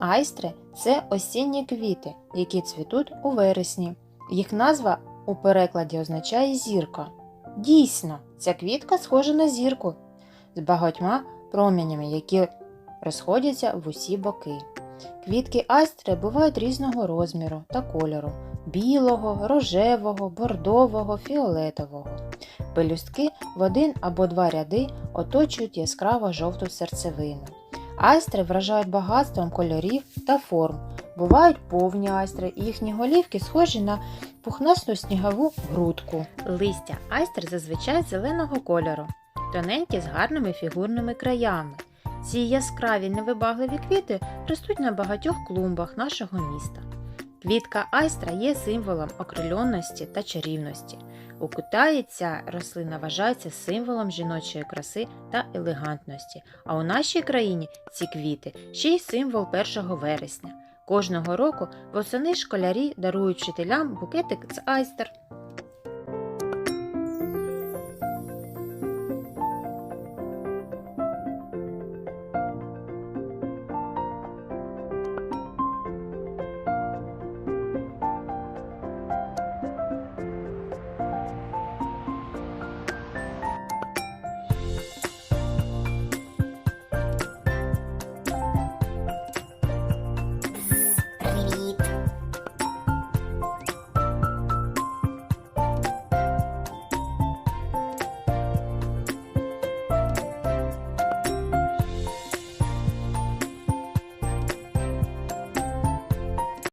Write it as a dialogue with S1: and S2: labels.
S1: Айстри це осінні квіти, які цвітуть у вересні. Їх назва у перекладі означає зірка. Дійсно, ця квітка схожа на зірку з багатьма промінями, які розходяться в усі боки. Квітки айстри бувають різного розміру та кольору білого, рожевого, бордового, фіолетового. Пелюстки в один або два ряди оточують яскраво жовту серцевину. Айстри вражають багатством кольорів та форм. Бувають повні айстри, і їхні голівки схожі на пухнасту снігову грудку. Листя айстр зазвичай зеленого кольору, тоненькі з гарними фігурними краями. Ці яскраві невибагливі квіти ростуть на багатьох клумбах нашого міста. Квітка айстра є символом окрильонності та чарівності. У Китаї ця рослина вважається символом жіночої краси та елегантності, а у нашій країні ці квіти ще й символ 1 вересня. Кожного року восени школярі дарують вчителям букетик з айстер.